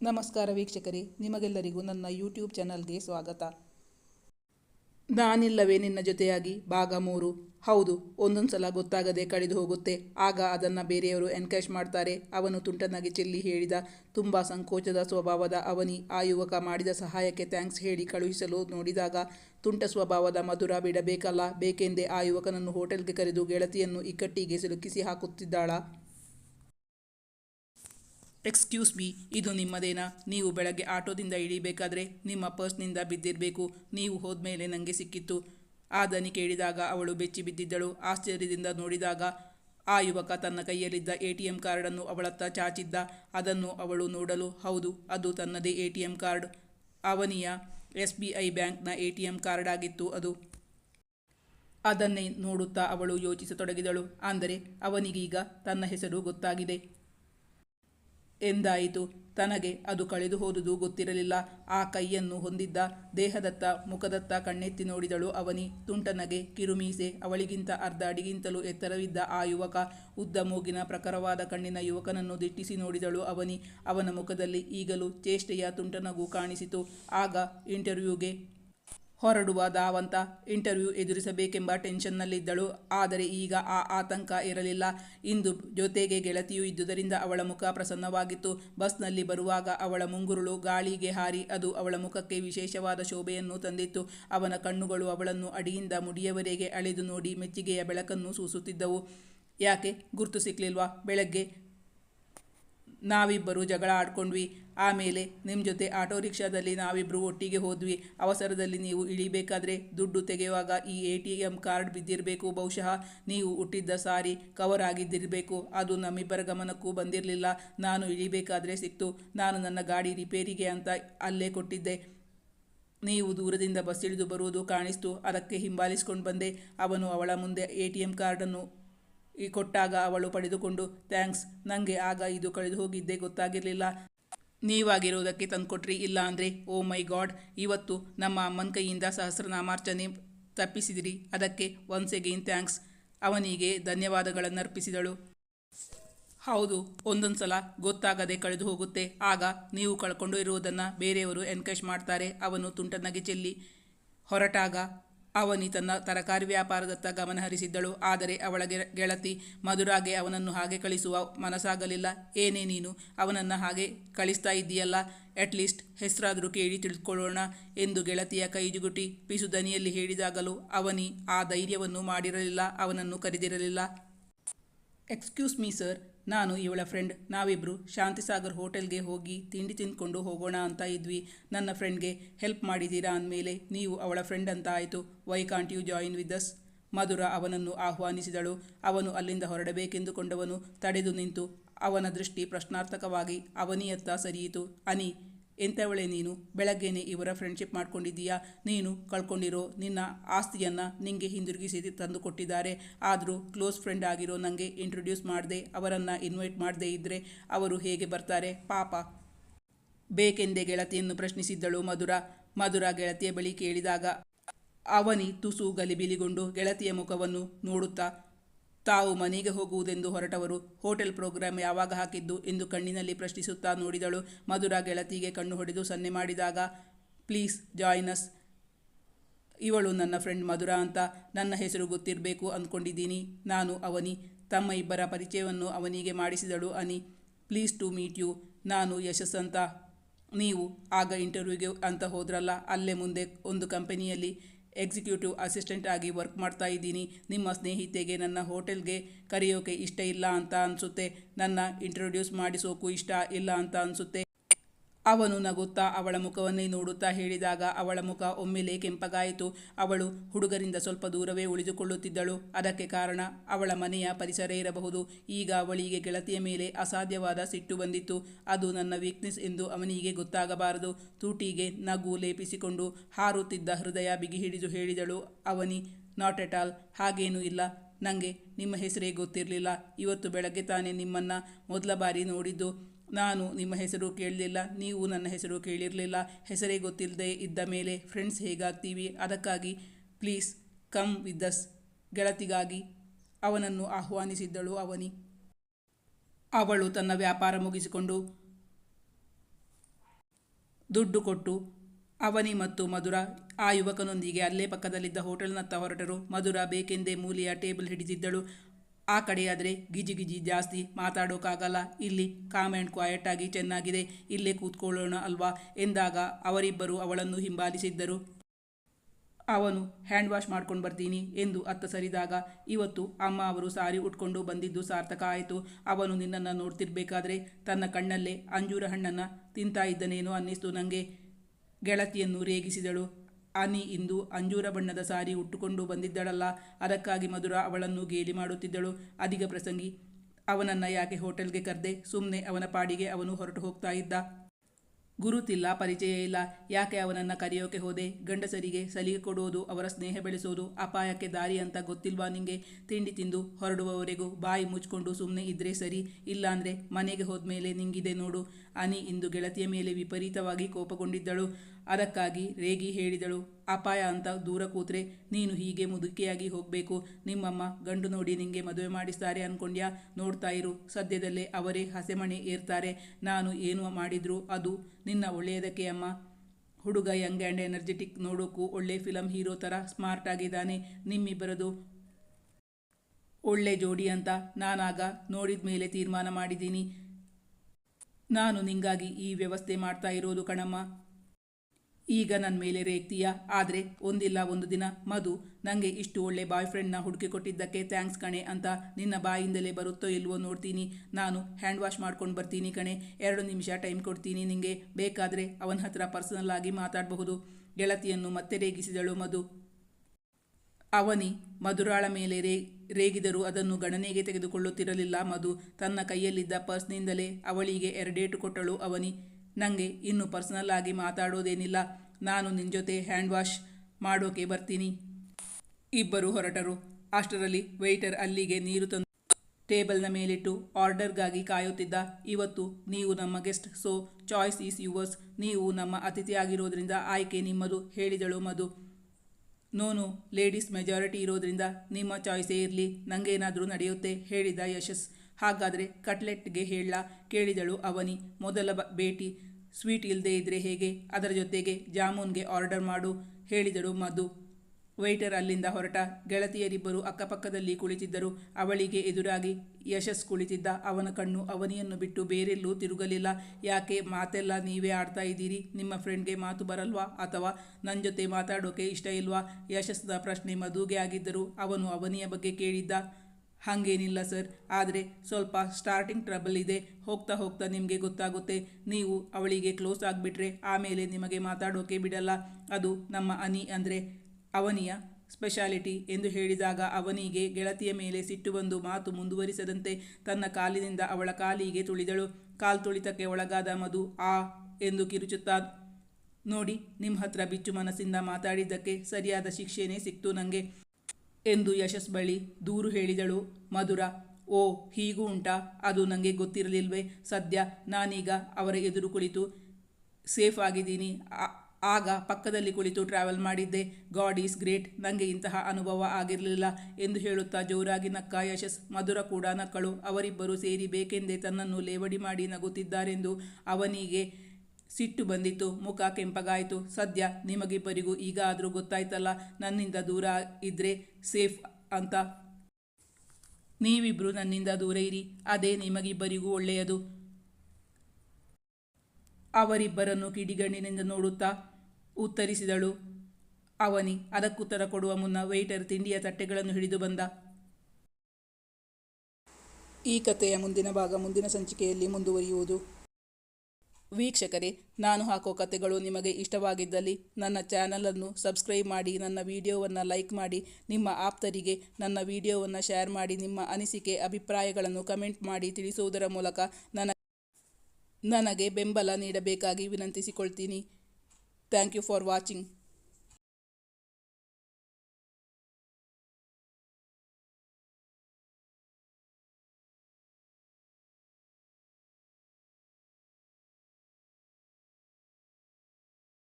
ನಮಸ್ಕಾರ ವೀಕ್ಷಕರೇ, ನಿಮಗೆಲ್ಲರಿಗೂ ನನ್ನ ಯೂಟ್ಯೂಬ್ ಚಾನಲ್ಗೆ ಸ್ವಾಗತ. ನಾನಿಲ್ಲವೇ ನಿನ್ನ ಜೊತೆಯಾಗಿ? ಭಾಗ ಮೂರು. ಹೌದು, ಒಂದೊಂದು ಸಲ ಗೊತ್ತಾಗದೆ ಕಳೆದು ಹೋಗುತ್ತೆ. ಆಗ ಅದನ್ನು ಬೇರೆಯವರು ಎನ್ಕರೇಜ್ ಮಾಡ್ತಾರೆ. ಅವನು ತುಂಟನಾಗಿ ಚೆಲ್ಲಿ ಹೇಳಿದ ತುಂಬ ಸಂಕೋಚದ ಸ್ವಭಾವದ ಅವನಿ, ಆ ಯುವಕ ಮಾಡಿದ ಸಹಾಯಕ್ಕೆ ಥ್ಯಾಂಕ್ಸ್ ಹೇಳಿ ಕಳುಹಿಸಲು ನೋಡಿದಾಗ ತುಂಟ ಸ್ವಭಾವದ ಮಧುರ ಬಿಡಬೇಕಲ್ಲ, ಬೇಕೆಂದೇ ಆ ಯುವಕನನ್ನು ಹೋಟೆಲ್ಗೆ ಕರೆದು ಗೆಳತಿಯನ್ನು ಇಕ್ಕಟ್ಟಿಗೆ ಸಿಲುಕಿಸಿ ಹಾಕುತ್ತಿದ್ದಾಳ. ಎಕ್ಸ್ಕ್ಯೂಸ್ ಮೀ ಇದು ನಿಮ್ಮದೇನಾ? ನೀವು ಬೆಳಗ್ಗೆ ಆಟೋದಿಂದ ಇಳಿಬೇಕಾದ್ರೆ ನಿಮ್ಮ ಪರ್ಸ್ನಿಂದ ಬಿದ್ದಿರಬೇಕು. ನೀವು ಹೋದ್ಮೇಲೆ ನನಗೆ ಸಿಕ್ಕಿತ್ತು. ಆ ದನಿ ಕೇಳಿದಾಗ ಅವಳು ಬೆಚ್ಚಿ ಬಿದ್ದಿದ್ದಳು. ಆಶ್ಚರ್ಯದಿಂದ ನೋಡಿದಾಗ ಆ ಯುವಕ ತನ್ನ ಕೈಯಲ್ಲಿದ್ದ ಎ ಟಿ ಎಂ ಕಾರ್ಡನ್ನು ಅವಳತ್ತ ಚಾಚಿದ್ದ. ಅದನ್ನು ಅವಳು ನೋಡಲು, ಹೌದು, ಅದು ತನ್ನದೇ ಎ ಟಿ ಎಂ ಕಾರ್ಡ್. ಅವನಿಯ ಎಸ್ ಬಿ ಐ ಬ್ಯಾಂಕ್ನ ಎ ಟಿ ಎಂ ಕಾರ್ಡ್ ಆಗಿತ್ತು ಅದು. ಅದನ್ನೇ ನೋಡುತ್ತಾ ಅವಳು ಯೋಚಿಸತೊಡಗಿದಳು. ಅಂದರೆ ಅವನಿಗೀಗ ತನ್ನ ಹೆಸರು ಗೊತ್ತಾಗಿದೆ. ಎಂದಾಯಿತು. ತನಗೆ ಅದು ಕಳೆದು ಹೋದುದು ಗೊತ್ತಿರಲಿಲ್ಲ. ಆ ಕೈಯನ್ನು ಹೊಂದಿದ್ದ ದೇಹದತ್ತ, ಮುಖದತ್ತ ಕಣ್ಣೆತ್ತಿ ನೋಡಿದಳು ಅವನಿ. ತುಂಟನಗೆ ಕಿರುಮೀಸೆ, ಅವಳಿಗಿಂತ ಅರ್ಧ ಅಡಿಗಿಂತಲೂ ಎತ್ತರವಿದ್ದ ಆ ಯುವಕ, ಉದ್ದ ಮೂಗಿನ ಪ್ರಖರವಾದ ಕಣ್ಣಿನ ಯುವಕನನ್ನು ದಿಟ್ಟಿಸಿ ನೋಡಿದಳು ಅವನಿ. ಅವನ ಮುಖದಲ್ಲಿ ಈಗಲೂ ಚೇಷ್ಟೆಯ ತುಂಟನಗೂ ಕಾಣಿಸಿತು. ಆಗ ಇಂಟರ್ವ್ಯೂಗೆ ಹೊರಡುವ ಧಾವಂತ. ಇಂಟರ್ವ್ಯೂ ಎದುರಿಸಬೇಕೆಂಬ ಟೆನ್ಷನ್ನಲ್ಲಿದ್ದಳು. ಆದರೆ ಈಗ ಆ ಆತಂಕ ಇರಲಿಲ್ಲ. ಇಂದು ಜೊತೆಗೆ ಗೆಳತಿಯೂ ಇದ್ದುದರಿಂದ ಅವಳ ಮುಖ ಪ್ರಸನ್ನವಾಗಿತ್ತು. ಬಸ್ನಲ್ಲಿ ಬರುವಾಗ ಅವಳ ಮುಂಗುರುಳು ಗಾಳಿಗೆ ಹಾರಿ ಅದು ಅವಳ ಮುಖಕ್ಕೆ ವಿಶೇಷವಾದ ಶೋಭೆಯನ್ನು ತಂದಿತ್ತು. ಅವನ ಕಣ್ಣುಗಳು ಅವಳನ್ನು ಅಡಿಯಿಂದ ಮುಡಿಯವರೆಗೆ ಅಳೆದು ನೋಡಿ ಮೆಚ್ಚುಗೆಯ ಬೆಳಕನ್ನು ಸೂಸುತ್ತಿದ್ದವು. ಯಾಕೆ? ಗುರ್ತು ಸಿಕ್ಲಿಲ್ವಾ? ಬೆಳಗ್ಗೆ ನಾವಿಬ್ಬರು ಜಗಳ ಆಡ್ಕೊಂಡ್ವಿ. ಆಮೇಲೆ ನಿಮ್ಮ ಜೊತೆ ಆಟೋ ರಿಕ್ಷಾದಲ್ಲಿ ನಾವಿಬ್ಬರು ಒಟ್ಟಿಗೆ ಹೋದ್ವಿ. ಅವಸರದಲ್ಲಿ ನೀವು ಇಳಿಬೇಕಾದ್ರೆ ದುಡ್ಡು ತೆಗೆಯುವಾಗ ಈ ಎ ಟಿ ಎಂ ಕಾರ್ಡ್ ಬಿದ್ದಿರಬೇಕು. ಬಹುಶಃ ನೀವು ಹುಟ್ಟಿದ್ದ ಸಾರಿ ಕವರ್ ಆಗಿದ್ದಿರಬೇಕು. ಅದು ನಮ್ಮಿಬ್ಬರ ಗಮನಕ್ಕೂ ಬಂದಿರಲಿಲ್ಲ. ನಾನು ಇಳಿಬೇಕಾದ್ರೆ ಸಿಕ್ತು. ನಾನು ನನ್ನ ಗಾಡಿ ರಿಪೇರಿಗೆ ಅಂತ ಅಲ್ಲೇ ಕೊಟ್ಟಿದ್ದೆ. ನೀವು ದೂರದಿಂದ ಬಸ್ ಇಳಿದು ಬರುವುದು ಕಾಣಿಸ್ತು. ಅದಕ್ಕೆ ಹಿಂಬಾಲಿಸ್ಕೊಂಡು ಬಂದೆ. ಅವನು ಅವಳ ಮುಂದೆ ಎ ಟಿ ಎಂ ಕಾರ್ಡನ್ನು ಈ ಕೊಟ್ಟಾಗ ಅವಳು ಪಡೆದುಕೊಂಡು, ಥ್ಯಾಂಕ್ಸ್ ನನಗೆ ಆಗ ಇದು ಕಳೆದು ಹೋಗಿದ್ದೆ ಗೊತ್ತಾಗಿರಲಿಲ್ಲ. ನೀವಾಗಿರೋದಕ್ಕೆ ತಂದುಕೊಟ್ರಿ, ಇಲ್ಲ ಅಂದರೆ, ಓ ಮೈ ಗಾಡ್, ಇವತ್ತು ನಮ್ಮ ಅಮ್ಮನ ಕೈಯಿಂದ ಸಹಸ್ರನಾಮಾರ್ಚನೆ ತಪ್ಪಿಸಿದಿರಿ. ಅದಕ್ಕೆ ಒನ್ಸ್ ಎಗೇನ್ ಥ್ಯಾಂಕ್ಸ್. ಅವನಿಗೆ ಧನ್ಯವಾದಗಳನ್ನು ಅರ್ಪಿಸಿದಳು. ಹೌದು ಒಂದೊಂದು ಸಲ ಗೊತ್ತಾಗದೆ ಕಳೆದು ಹೋಗುತ್ತೆ. ಆಗ ನೀವು ಕಳ್ಕೊಂಡು ಇರುವುದನ್ನು ಬೇರೆಯವರು ಎನ್ಕೇಶ್ ಮಾಡ್ತಾರೆ. ಅವನು ತುಂಟನಗೆ ಚೆಲ್ಲಿ ಹೊರಟಾಗ ಅವನಿ ತನ್ನ ತರಕಾರಿ ವ್ಯಾಪಾರದತ್ತ ಗಮನಹರಿಸಿದ್ದಳು ಆದರೆ ಅವಳ ಗೆಳತಿ ಮಧುರಾಗೆ ಅವನನ್ನು ಹಾಗೆ ಕಳಿಸುವ ಮನಸ್ಸಾಗಲಿಲ್ಲ. ಏನೇ ನೀನು, ಅವನನ್ನು ಹಾಗೆ ಕಳಿಸ್ತಾ ಇದ್ದೀಯಲ್ಲ. ಅಟ್ಲೀಸ್ಟ್ ಹೆಸರಾದರೂ ಕೇಳಿ ತಿಳ್ಕೊಳ್ಳೋಣ ಎಂದು ಗೆಳತಿಯ ಕೈಜುಗುಟಿ ಪಿಸು ದನಿಯಲ್ಲಿ ಹೇಳಿದಾಗಲೂ ಅವನಿ ಆ ಧೈರ್ಯವನ್ನು ಮಾಡಿರಲಿಲ್ಲ, ಅವನನ್ನು ಕರೆದಿರಲಿಲ್ಲ. ಎಕ್ಸ್ಕ್ಯೂಸ್ ಮೀ ಸರ್ ನಾನು ಇವಳ ಫ್ರೆಂಡ್ ನಾವಿಬ್ಬರು ಶಾಂತಿಸಾಗರ್ ಹೋಟೆಲ್ಗೆ ಹೋಗಿ ತಿಂಡಿ ತಿಂದ್ಕೊಂಡು ಹೋಗೋಣ ಅಂತ ಇದ್ವಿ. ನನ್ನ ಫ್ರೆಂಡ್ಗೆ ಹೆಲ್ಪ್ ಮಾಡಿದ್ದೀರಾ ಅಂದಮೇಲೆ ನೀವು ಅವಳ ಫ್ರೆಂಡ್ ಅಂತ ಆಯಿತು why can't you join with us Madhura ಅವನನ್ನು ಆಹ್ವಾನಿಸಿದಳು. ಅವನು ಅಲ್ಲಿಂದ ಹೊರಡಬೇಕೆಂದುಕೊಂಡವನು ತಡೆದು ನಿಂತು ಅವನ ದೃಷ್ಟಿ ಪ್ರಶ್ನಾರ್ಥಕವಾಗಿ ಅವನಿಯತ್ತ ಸರಿಯಿತು. ಅನಿ ಎಂಥವಳೆ ನೀನು? ಬೆಳಗ್ಗೆನೆ ಇವರ ಫ್ರೆಂಡ್ಶಿಪ್ ಮಾಡ್ಕೊಂಡಿದ್ದೀಯಾ? ನೀನು ಕಳ್ಕೊಂಡಿರೋ ನಿನ್ನ ಆಸ್ತಿಯನ್ನು ನಿಂಗೆ ಹಿಂದಿರುಗಿಸಿ ತಂದು ಕೊಟ್ಟಿದ್ದಾರೆ ಆದರೂ ಕ್ಲೋಸ್ ಫ್ರೆಂಡ್ ಆಗಿರೋ ನನಗೆ ಇಂಟ್ರೊಡ್ಯೂಸ್ ಮಾಡದೆ, ಅವರನ್ನು ಇನ್ವೈಟ್ ಮಾಡದೇ ಇದ್ದರೆ ಅವರು ಹೇಗೆ ಬರ್ತಾರೆ? ಪಾಪ. ಬೇಕೆಂದೇ ಗೆಳತಿಯನ್ನು ಪ್ರಶ್ನಿಸಿದ್ದಳು ಮಧುರ. ಮಧುರ ಗೆಳತಿಯ ಬಳಿ ಕೇಳಿದಾಗ, ಅವನಿ ತುಸು ಗಲಿಬಿಲಿಗೊಂಡು ಗೆಳತಿಯ ಮುಖವನ್ನು ನೋಡುತ್ತಾ ತಾವು ಮನೆಗೆ ಹೋಗುವುದೆಂದು ಹೊರಟವರು ಹೋಟೆಲ್ ಪ್ರೋಗ್ರಾಂ ಯಾವಾಗ ಹಾಕಿದ್ದು ಎಂದು ಕಣ್ಣಿನಲ್ಲಿ ಪ್ರಶ್ನಿಸುತ್ತಾ ನೋಡಿದಳು. ಮಧುರ ಗೆಳತಿಗೆ ಕಣ್ಣು ಹೊಡೆದು ಸನ್ನೆ ಮಾಡಿದಾಗ, ಪ್ಲೀಸ್ ಜಾಯ್ನಸ್ ಇವಳು ನನ್ನ ಫ್ರೆಂಡ್ ಮಧುರ ಅಂತ ನನ್ನ ಹೆಸರು ಗೊತ್ತಿರಬೇಕು ಅಂದ್ಕೊಂಡಿದ್ದೀನಿ ನಾನು ಅವನಿ. ತಮ್ಮ ಇಬ್ಬರ ಪರಿಚಯವನ್ನು ಅವನಿಗೆ ಮಾಡಿಸಿದಳು Ani. Please to meet you. ನಾನು ಯಶಸ್ ಅಂತ. ನೀವು ಆಗ ಇಂಟರ್ವ್ಯೂಗೆ ಅಂತ ಹೋದ್ರಲ್ಲ, ಅಲ್ಲೇ ಮುಂದೆ ಒಂದು ಕಂಪನಿಯಲ್ಲಿ ಎಕ್ಸಿಕ್ಯೂಟಿವ್ ಅಸಿಸ್ಟೆಂಟ್ ಆಗಿ ವರ್ಕ್ ಮಾಡ್ತಾ ಇದ್ದೀನಿ. ನಿಮ್ಮ ಸ್ನೇಹಿತೆಗೆ, ನನ್ನ ಹೋಟೆಲ್ಗೆ ಕರೆಯೋಕೆ ಇಷ್ಟ ಇಲ್ಲ ಅಂತ ಅನಿಸುತ್ತೆ. ನನ್ನ ಇಂಟ್ರೊಡ್ಯೂಸ್ ಮಾಡಿಸೋಕು ಇಷ್ಟ ಇಲ್ಲ ಅಂತ ಅನಿಸುತ್ತೆ. ಅವನು ನಗುತ್ತಾ ಅವಳ ಮುಖವನ್ನೇ ನೋಡುತ್ತಾ ಹೇಳಿದಾಗ ಅವಳ ಮುಖ ಒಮ್ಮೆಲೆ ಕೆಂಪಗಾಯಿತು. ಅವಳು ಹುಡುಗರಿಂದ ಸ್ವಲ್ಪ ದೂರವೇ ಉಳಿದುಕೊಳ್ಳುತ್ತಿದ್ದಳು. ಅದಕ್ಕೆ ಕಾರಣ ಅವಳ ಮನೆಯ ಪರಿಸರ ಇರಬಹುದು. ಈಗ ಅವಳಿಗೆ ಗೆಳತಿಯ ಮೇಲೆ ಅಸಾಧ್ಯವಾದ ಸಿಟ್ಟು ಬಂದಿತ್ತು. ಅದು ನನ್ನ ವೀಕ್ನೆಸ್ ಎಂದು ಅವನಿಗೆ ಗೊತ್ತಾಗಬಾರದು. ತೂಟಿಗೆ ನಗು ಲೇಪಿಸಿಕೊಂಡು ಹಾರುತ್ತಿದ್ದ ಹೃದಯ ಬಿಗಿ ಹಿಡಿದು ಹೇಳಿದಳು. ಅವನಿ ನಾಟ್ ಎಟ್ ಆಲ್ ಹಾಗೇನೂ ಇಲ್ಲ. ನನಗೆ ನಿಮ್ಮ ಹೆಸರೇ ಗೊತ್ತಿರಲಿಲ್ಲ. ಇವತ್ತು ಬೆಳಗ್ಗೆ ತಾನೇ ನಿಮ್ಮನ್ನು ಮೊದಲ ಬಾರಿ ನೋಡಿದ್ದು. ನಾನು ನಿಮ್ಮ ಹೆಸರು ಕೇಳಲಿಲ್ಲ, ನೀವು ನನ್ನ ಹೆಸರು ಕೇಳಿರಲಿಲ್ಲ, ಹೆಸರೇ ಗೊತ್ತಿಲ್ಲದೆ ಇದ್ದ ಮೇಲೆ ಫ್ರೆಂಡ್ಸ್ ಹೇಗಾಗ್ತೀವಿ? ಅದಕ್ಕಾಗಿ ಪ್ಲೀಸ್ ಕಮ್ ವಿತ್ ದಸ್ ಗೆಳತಿಗಾಗಿ ಅವನನ್ನು ಆಹ್ವಾನಿಸಿದ್ದಳು ಅವನಿ. ಅವಳು ತನ್ನ ವ್ಯಾಪಾರ ಮುಗಿಸಿಕೊಂಡು ದುಡ್ಡು ಕೊಟ್ಟು ಅವನಿ ಮತ್ತು ಮಧುರ, ಆ ಯುವಕನೊಂದಿಗೆ ಅಲ್ಲೇ ಪಕ್ಕದಲ್ಲಿದ್ದ ಹೋಟೆಲ್ನತ್ತ ಹೊರಟರು. ಮಧುರ ಬೇಕೆಂದೇ ಮೂಲೆಯ ಟೇಬಲ್ ಹಿಡಿದಿದ್ದಳು. ಆ ಕಡೆಯಾದರೆ ಗಿಜಿ ಗಿಜಿ ಜಾಸ್ತಿ ಮಾತಾಡೋಕ್ಕಾಗಲ್ಲ ಇಲ್ಲಿ ಕಾಮ್ ಆ್ಯಂಡ್ ಕ್ವಾಯಟ್ ಆಗಿ ಚೆನ್ನಾಗಿದೆ. ಇಲ್ಲೇ ಕೂತ್ಕೊಳ್ಳೋಣ ಅಲ್ವಾ? ಎಂದಾಗ ಅವರಿಬ್ಬರು ಅವಳನ್ನು ಹಿಂಬಾಲಿಸಿದ್ದರು. ಅವನು ಹ್ಯಾಂಡ್ ವಾಶ್ ಮಾಡ್ಕೊಂಡು ಬರ್ತೀನಿ ಎಂದು ಅತ್ತ ಸರಿದಾಗ ಇವತ್ತು ಅಮ್ಮ ಅವರು ಸಾರಿ ಉಟ್ಕೊಂಡು ಬಂದಿದ್ದು ಸಾರ್ಥಕ ಆಯಿತು. ಅವನು ನಿನ್ನನ್ನು ನೋಡ್ತಿರ್ಬೇಕಾದ್ರೆ ತನ್ನ ಕಣ್ಣಲ್ಲೇ ಅಂಜೂರ ಹಣ್ಣನ್ನು ತಿಂತಾ ಇದ್ದನೇನೋ ಅನ್ನಿಸ್ತು ನನಗೆ ಗೆಳತಿಯನ್ನು ರೇಗಿಸಿದಳು. ಅನಿ ಇಂದು ಅಂಜೂರ ಬಣ್ಣದ ಸಾರಿ ಉಟ್ಟುಕೊಂಡು ಬಂದಿದ್ದಳಲ್ಲ. ಅದಕ್ಕಾಗಿ ಮಧುರ ಅವಳನ್ನು ಗೇಲಿ ಮಾಡುತ್ತಿದ್ದಳು. ಅಧಿಕ ಪ್ರಸಂಗಿ, ಅವನನ್ನು ಯಾಕೆ ಹೋಟೆಲ್ಗೆ ಕರೆದೆ? ಸುಮ್ಮನೆ ಅವನ ಪಾಡಿಗೆ ಅವನು ಹೊರಟು ಹೋಗ್ತಾ ಇದ್ದ. ಗುರುತಿಲ್ಲ, ಪರಿಚಯ ಇಲ್ಲ. ಯಾಕೆ ಅವನನ್ನು ಕರೆಯೋಕೆ ಹೋದೆ? ಗಂಡಸರಿಗೆ ಸಲಿಗೆ ಕೊಡೋದು ಅವರ ಸ್ನೇಹ ಬೆಳೆಸೋದು, ಅಪಾಯಕ್ಕೆ ದಾರಿ ಅಂತ ಗೊತ್ತಿಲ್ವಾ ನಿಂಗೆ? ತಿಂಡಿ ತಿಂದು ಹೊರಡುವವರೆಗೂ ಬಾಯಿ ಮುಚ್ಕೊಂಡು ಸುಮ್ಮನೆ ಇದ್ದರೆ ಸರಿ. ಇಲ್ಲಾಂದರೆ ಮನೆಗೆ ಹೋದ್ಮೇಲೆ ನಿಂಗಿದೆ ನೋಡು. ಅನಿ ಇಂದು ಗೆಳತಿಯ ಮೇಲೆ ವಿಪರೀತವಾಗಿ ಕೋಪಗೊಂಡಿದ್ದಳು. ಅದಕ್ಕಾಗಿ ರೇಗಿ ಹೇಳಿದಳು, ಅಪಾಯ ಅಂತ ದೂರ ಕೂತ್ರೆ ನೀನು ಹೀಗೆ ಮುದುಕಿಯಾಗಿ ಹೋಗಬೇಕು. ನಿಮ್ಮಮ್ಮ ಗಂಡು ನೋಡಿ ನಿಂಗೆ ಮದುವೆ ಮಾಡಿಸ್ತಾರೆ ಅನ್ಕೊಂಡ್ಯಾ? ನೋಡ್ತಾ ಇರು, ಸದ್ಯದಲ್ಲೇ ಅವರೇ ಹಸೆಮಣೆ ಏರ್ತಾರೆ. ನಾನು ಏನು ಮಾಡಿದ್ರು ಅದು ನಿನ್ನ ಒಳ್ಳೆಯದಕ್ಕೆ ಅಮ್ಮ. ಹುಡುಗ ಯಂಗ್ ಆ್ಯಂಡ್ ಎನರ್ಜೆಟಿಕ್ ನೋಡೋಕ್ಕೂ ಒಳ್ಳೆ ಫಿಲಮ್ ಹೀರೋ ಥರ ಸ್ಮಾರ್ಟ್ ಆಗಿದ್ದಾನೆ. ನಿಮ್ಮಿಬ್ಬರದು ಒಳ್ಳೆ ಜೋಡಿ ಅಂತ ನಾನಾಗ ನೋಡಿದ ಮೇಲೆ ತೀರ್ಮಾನ ಮಾಡಿದ್ದೀನಿ. ನಾನು ನಿಂಗಾಗಿ ಈ ವ್ಯವಸ್ಥೆ ಮಾಡ್ತಾ ಇರೋದು ಕಣಮ್ಮ. ಈಗ ನನ್ನ ಮೇಲೆ ರೇಗ್ತೀಯಾ? ಆದರೆ ಒಂದಿಲ್ಲ ಒಂದು ದಿನ. ಮಧು ನನಗೆ ಇಷ್ಟು ಒಳ್ಳೆ ಬಾಯ್ ಫ್ರೆಂಡ್ನ ಹುಡುಕಿ ಕೊಟ್ಟಿದ್ದಕ್ಕೆ ಥ್ಯಾಂಕ್ಸ್ ಕಣೆ ಅಂತ ನಿನ್ನ ಬಾಯಿಂದಲೇ ಬರುತ್ತೋ ಇಲ್ವೋ ನೋಡ್ತೀನಿ. ನಾನು ಹ್ಯಾಂಡ್ ವಾಶ್ ಮಾಡ್ಕೊಂಡು ಬರ್ತೀನಿ ಕಣೆ. ಎರಡು ನಿಮಿಷ ಟೈಮ್ ಕೊಡ್ತೀನಿ ನಿಂಗೆ. ಬೇಕಾದರೆ ಅವನ ಹತ್ರ ಪರ್ಸನಲ್ ಆಗಿ ಮಾತಾಡಬಹುದು. ಗೆಳತಿಯನ್ನು ಮತ್ತೆ ರೇಗಿಸಿದಳು ಮಧು. ಅವನಿ ಮಧುರಾಳ ಮೇಲೆ ರೇ ರೇಗಿದರೂ ಅದನ್ನು ಗಣನೆಗೆ ತೆಗೆದುಕೊಳ್ಳುತ್ತಿರಲಿಲ್ಲ ಮಧು. ತನ್ನ ಕೈಯಲ್ಲಿದ್ದ ಪರ್ಸ್ನಿಂದಲೇ ಅವಳಿಗೆ ಎರಡೇಟು ಕೊಟ್ಟಳು ಅವನಿ. ನನಗೆ ಇನ್ನು ಪರ್ಸನಲ್ ಆಗಿ ಮಾತಾಡೋದೇನಿಲ್ಲ. ನಾನು ನಿನ್ನ ಜೊತೆ ಹ್ಯಾಂಡ್ ವಾಶ್ ಮಾಡೋಕೆ ಬರ್ತೀನಿ. ಇಬ್ಬರು ಹೊರಟರು. ಅಷ್ಟರಲ್ಲಿ ವೆಯ್ಟರ್ ಅಲ್ಲಿಗೆ ನೀರು ತಂದು ಟೇಬಲ್ನ ಮೇಲಿಟ್ಟು ಆರ್ಡರ್ಗಾಗಿ ಕಾಯುತ್ತಿದ್ದ. ಇವತ್ತು ನೀವು ನಮ್ಮ guest so choice is yours ನೀವು ನಮ್ಮ ಅತಿಥಿಯಾಗಿರೋದ್ರಿಂದ ಆಯ್ಕೆ ನಿಮ್ಮದು, ಹೇಳಿದಳು ಮಧು. ನೋನು ಲೇಡೀಸ್ ಮೆಜಾರಿಟಿ ಇರೋದ್ರಿಂದ ನಿಮ್ಮ ಚಾಯ್ಸೇ ಇರಲಿ. ನನಗೇನಾದರೂ ನಡೆಯುತ್ತೆ ಹೇಳಿದ ಯಶಸ್. ಹಾಗಾದರೆ ಕಟ್ಲೆಟ್ಗೆ ಹೇಳ ಕೇಳಿದಳು ಅವನಿ. ಮೊದಲ ಭೇಟಿ ಸ್ವೀಟ್ ಇಲ್ಲದೆ ಇದ್ದರೆ ಹೇಗೆ? ಅದರ ಜೊತೆಗೆ ಜಾಮೂನ್ಗೆ ಆರ್ಡರ್ ಮಾಡು ಹೇಳಿದಳು ಮಧು. ವೈಟರ್ ಅಲ್ಲಿಂದ ಹೊರಟ. ಗೆಳತಿಯರಿಬ್ಬರು ಅಕ್ಕಪಕ್ಕದಲ್ಲಿ ಕುಳಿತಿದ್ದರು. ಅವಳಿಗೆ ಎದುರಾಗಿ ಯಶಸ್ ಕುಳಿತಿದ್ದ. ಅವನ ಕಣ್ಣು ಅವನಿಯನ್ನು ಬಿಟ್ಟು ಬೇರೆಲ್ಲೂ ತಿರುಗಲಿಲ್ಲ. ಯಾಕೆ ಮಾತೆಲ್ಲ ನೀವೇ ಆಡ್ತಾ ಇದ್ದೀರಿ? ನಿಮ್ಮ ಫ್ರೆಂಡ್ಗೆ ಮಾತು ಬರಲ್ವಾ? ಅಥವಾ ನನ್ನ ಜೊತೆ ಮಾತಾಡೋಕೆ ಇಷ್ಟ ಇಲ್ವಾ? ಯಶಸ್ನ ಪ್ರಶ್ನೆ ಮಧುಗೆ ಆಗಿದ್ದರು ಅವನು ಅವನಿಯ ಬಗ್ಗೆ ಕೇಳಿದ್ದ. ಹಾಗೇನಿಲ್ಲ ಸರ್. ಆದರೆ ಸ್ವಲ್ಪ ಸ್ಟಾರ್ಟಿಂಗ್ ಟ್ರಬಲ್ ಇದೆ. ಹೋಗ್ತಾ ಹೋಗ್ತಾ ನಿಮಗೆ ಗೊತ್ತಾಗುತ್ತೆ. ನೀವು ಅವಳಿಗೆ ಕ್ಲೋಸ್ ಆಗಿಬಿಟ್ರೆ ಆಮೇಲೆ ನಿಮಗೆ ಮಾತಾಡೋಕೆ ಬಿಡಲ್ಲ. ಅದು ನಮ್ಮ ಅನಿ ಅಂದರೆ ಅವನಿಯ ಸ್ಪೆಷಾಲಿಟಿ ಎಂದು ಹೇಳಿದಾಗ ಅವನಿಗೆ ಗೆಳತಿಯ ಮೇಲೆ ಸಿಟ್ಟು ಬಂದು ಮಾತು ಮುಂದುವರಿಸದಂತೆ ತನ್ನ ಕಾಲಿನಿಂದ ಅವಳ ಕಾಲಿಗೆ ತುಳಿದಳು. ಕಾಲು ತುಳಿತಕ್ಕೆ ಒಳಗಾದ ಮಧು ಆ ಎಂದು ಕಿರುಚುತ್ತಾ, ನೋಡಿ ನಿಮ್ಮ ಹತ್ರ ಬಿಚ್ಚು ಮನಸ್ಸಿಂದ ಮಾತಾಡಿದ್ದಕ್ಕೆ ಸರಿಯಾದ ಶಿಕ್ಷೆನೇ ಸಿಕ್ತು ನನಗೆ ಎಂದು ಯಶಸ್ ಬಳಿ ದೂರು ಹೇಳಿದಳು. ಮಧುರ, ಓ, ಹೀಗೂ ಉಂಟಾ? ಅದು ನನಗೆ ಗೊತ್ತಿರಲಿಲ್ವೇ? ಸದ್ಯ ನಾನೀಗ ಅವರ ಎದುರು ಕುಳಿತು ಸೇಫ್ ಆಗಿದ್ದೀನಿ. ಆಗ ಪಕ್ಕದಲ್ಲಿ ಕುಳಿತು ಟ್ರಾವೆಲ್ ಮಾಡಿದ್ದೆ. ಗಾಡ್ ಈಸ್ ಗ್ರೇಟ್ ನನಗೆ ಇಂತಹ ಅನುಭವ ಆಗಿರಲಿಲ್ಲ ಎಂದು ಹೇಳುತ್ತಾ ಜೋರಾಗಿ ನಕ್ಕ ಯಶಸ್. ಮಧುರ ಕೂಡ ನಕ್ಕಳು. ಅವರಿಬ್ಬರು ಸೇರಿ ಬೇಕೆಂದೇ ತನ್ನನ್ನು ಲೇವಡಿ ಮಾಡಿ ನಗುತ್ತಿದ್ದಾರೆಂದು ಅವನಿಗೆ ಸಿಟ್ಟು ಬಂದಿತ್ತು, ಮುಖ ಕೆಂಪಗಾಯಿತು. ಸದ್ಯ ನಿಮಗಿಬ್ಬರಿಗೂ ಈಗ ಆದರೂ ಗೊತ್ತಾಯ್ತಲ್ಲ, ನನ್ನಿಂದ ದೂರ ಇದ್ರೆ ಸೇಫ್ ಅಂತ. ನೀವಿಬ್ರು ನನ್ನಿಂದ ದೂರ ಇರಿ, ಅದೇ ನಿಮಗಿಬ್ಬರಿಗೂ ಒಳ್ಳೆಯದು. ಅವರಿಬ್ಬರನ್ನು ಕಿಡಿಗಣ್ಣಿನಿಂದ ನೋಡುತ್ತಾ ಉತ್ತರಿಸಿದಳು. ಅವನಿ ಅದಕ್ಕುತ್ತರ ಕೊಡುವ ಮುನ್ನ ವೇಟರ್ ತಿಂಡಿಯ ತಟ್ಟೆಗಳನ್ನು ಹಿಡಿದು ಬಂದ. ಈ ಕಥೆಯ ಮುಂದಿನ ಭಾಗ ಮುಂದಿನ ಸಂಚಿಕೆಯಲ್ಲಿ ಮುಂದುವರಿಯುವುದು. ವೀಕ್ಷಕರೇ, ನಾನು ಹಾಕೋ ಕಥೆಗಳು ನಿಮಗೆ ಇಷ್ಟವಾಗಿದ್ದಲ್ಲಿ ನನ್ನ ಚಾನಲನ್ನು ಸಬ್ಸ್ಕ್ರೈಬ್ ಮಾಡಿ, ನನ್ನ ವಿಡಿಯೋವನ್ನು ಲೈಕ್ ಮಾಡಿ, ನಿಮ್ಮ ಆಪ್ತರಿಗೆ ನನ್ನ ವಿಡಿಯೋವನ್ನು ಶೇರ್ ಮಾಡಿ, ನಿಮ್ಮ ಅನಿಸಿಕೆ, ಅಭಿಪ್ರಾಯಗಳನ್ನು ಕಮೆಂಟ್ ಮಾಡಿ ತಿಳಿಸುವುದರ ಮೂಲಕ ನನ್ನ ನನಗೆ ಬೆಂಬಲ ನೀಡಬೇಕಾಗಿ ವಿನಂತಿಸಿಕೊಳ್ತೀನಿ. Thank you for watching.